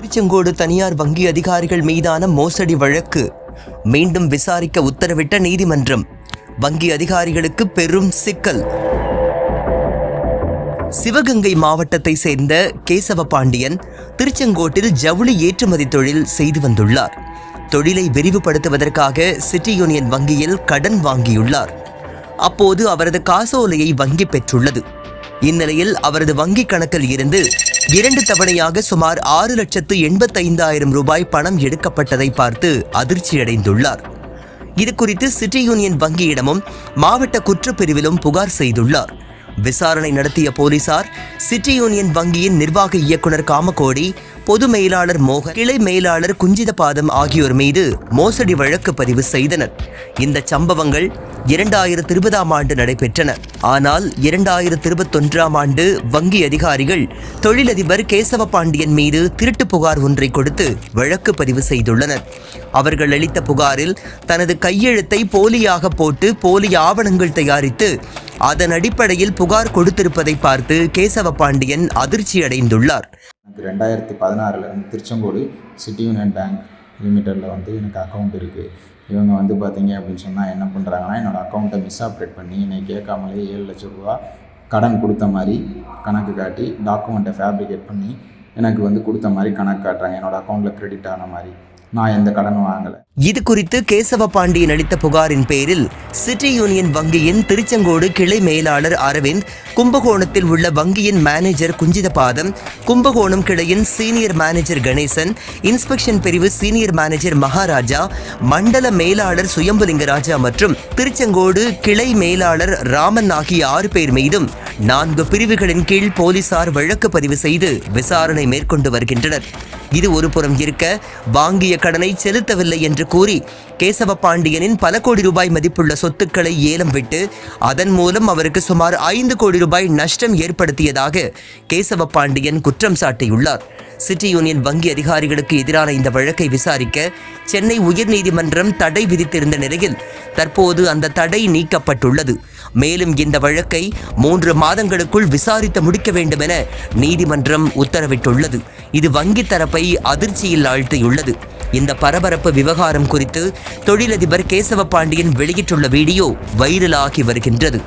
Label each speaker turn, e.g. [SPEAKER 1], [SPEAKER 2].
[SPEAKER 1] திருச்செங்கோடு தனியார் வங்கி அதிகாரிகள் மீதான மோசடி வழக்கு. மீண்டும் விசாரிக்க உத்தரவிட்ட நீதிமன்றம் வங்கி அதிகாரிகளுக்கு பெரும் சிக்கல். சிவகங்கை மாவட்டத்தை சேர்ந்த கேசவ பாண்டியன் திருச்செங்கோட்டில் ஜவுளி ஏற்றுமதி தொழில் செய்து வந்துள்ளார். தொழிலை விரிவுபடுத்துவதற்காக சிட்டி யூனியன் வங்கியில் கடன் வாங்கியுள்ளார். அப்போது அவரது காசோலையை வங்கி பெற்றுள்ளது. இந்நிலையில் அவரது வங்கி கணக்கில் இருந்து இரண்டு தவணையாக சுமார் ஆறு லட்சத்து எண்பத்தைந்தாயிரம் ரூபாய் பணம் எடுக்கப்பட்டதை பார்த்து அதிர்ச்சியடைந்துள்ளார். இது குறித்து சிட்டி யூனியன் வங்கியிடமும் மாவட்ட குற்றப்பிரிவிலும் புகார் செய்துள்ளார். விசாரணை நடத்திய போலீசார் சிட்டி யூனியன் வங்கியின் நிர்வாக இயக்குனர் காமகோடி பொது மேலாளர் மோகன் கிளை மேலாளர் குஞ்சிதபாதம் ஆகியோர் மீது மோசடி வழக்கு பதிவு செய்தனர். இந்த சம்பவங்கள் இரண்டாயிரத்தி இருபதாம் ஆண்டு நடைபெற்றன. ஆனால் இரண்டாயிரத்தி இருபத்தொன்றாம் ஆண்டு வங்கி அதிகாரிகள் தொழிலதிபர் கேசவ பாண்டியன் மீது திருட்டு புகார் ஒன்றை கொடுத்து வழக்கு பதிவு செய்துள்ளனர். அவர்கள் அளித்த புகாரில் தனது கையெழுத்தை போலியாக போட்டு போலி ஆவணங்கள் தயாரித்து அதன் அடிப்படையில் புகார் கொடுத்திருப்பதை பார்த்து கேசவ பாண்டியன் அதிர்ச்சியடைந்துள்ளார்.
[SPEAKER 2] எனக்கு ரெண்டாயிரத்தி பதினாறுலேருந்து திருச்செங்கோடு சிட்டி யூனியன் பேங்க் லிமிட்டடில் வந்து எனக்கு அக்கௌண்ட் இருக்குது இவங்க வந்து பார்த்தீங்க அப்படின்னு சொன்னால் என்ன பண்ணுறாங்கன்னா என்னோடய அக்கௌண்ட்டை மிஸ் ஆப்ரேட் பண்ணி என்னை கேட்காமலே ஏழு லட்ச ரூபா கடன் கொடுத்த மாதிரி கணக்கு காட்டி டாக்குமெண்ட்டை ஃபேப்ரிகேட் பண்ணி எனக்கு வந்து கொடுத்த மாதிரி கணக்கு காட்டுறாங்க. என்னோடய அக்கௌண்ட்டில் க்ரெடிட் ஆன மாதிரி. நான் எந்த கடனும் வாங்கலை.
[SPEAKER 1] இது குறித்து கேசவ பாண்டியன் அளித்த புகாரின் பேரில் சிட்டி யூனியன் வங்கியின் திருச்செங்கோடு கிளை மேலாளர் அரவிந்த் கும்பகோணத்தில் உள்ள வங்கியின் மேனேஜர் குஞ்சிதபாதம் கும்பகோணம் கிளையின் சீனியர் மேனேஜர் கணேசன் இன்ஸ்பெக்ஷன் பிரிவு சீனியர் மேனேஜர் மகாராஜா மண்டல மேலாளர் சுயம்புலிங்கராஜா மற்றும் திருச்செங்கோடு கிளை மேலாளர் ராமன் ஆகிய ஆறு பேர் மீதும் நான்கு பிரிவுகளின் கீழ் போலீசார் வழக்கு பதிவு செய்து விசாரணை மேற்கொண்டு வருகின்றனர். இது ஒருபுறம் இருக்க வாங்கிய கடனை செலுத்தவில்லை என்று கூறி கேசவ பாண்டியனின் பல கோடி ரூபாய் மதிப்புள்ள சொத்துக்களை ஏலம் விட்டு அதன் மூலம் அவருக்கு சுமார் ஐந்து கோடி ரூபாய் நஷ்டம் ஏற்படுத்தியதாக கேசவ பாண்டியன் குற்றம் சாட்டியுள்ளார். சிட்டி யூனியன் வங்கி அதிகாரிகளுக்கு எதிரான இந்த வழக்கை விசாரிக்க சென்னை உயர்நீதிமன்றம் தடை விதித்திருந்த நிலையில் தற்போது அந்த தடை நீக்கப்பட்டுள்ளது. மேலும் இந்த வழக்கை மூன்று மாதங்களுக்குள் விசாரித்து முடிக்க வேண்டும் என நீதிமன்றம் உத்தரவிட்டுள்ளது. இது வங்கி தரப்பை அதிர்ச்சியில் ஆழ்த்தியுள்ளது. இந்த பரபரப்பு விவகாரம் குறித்து தொழிலதிபர் கேசவ பாண்டியன் வெளியிட்டுள்ள வீடியோ வைரலாகி வருகின்றது.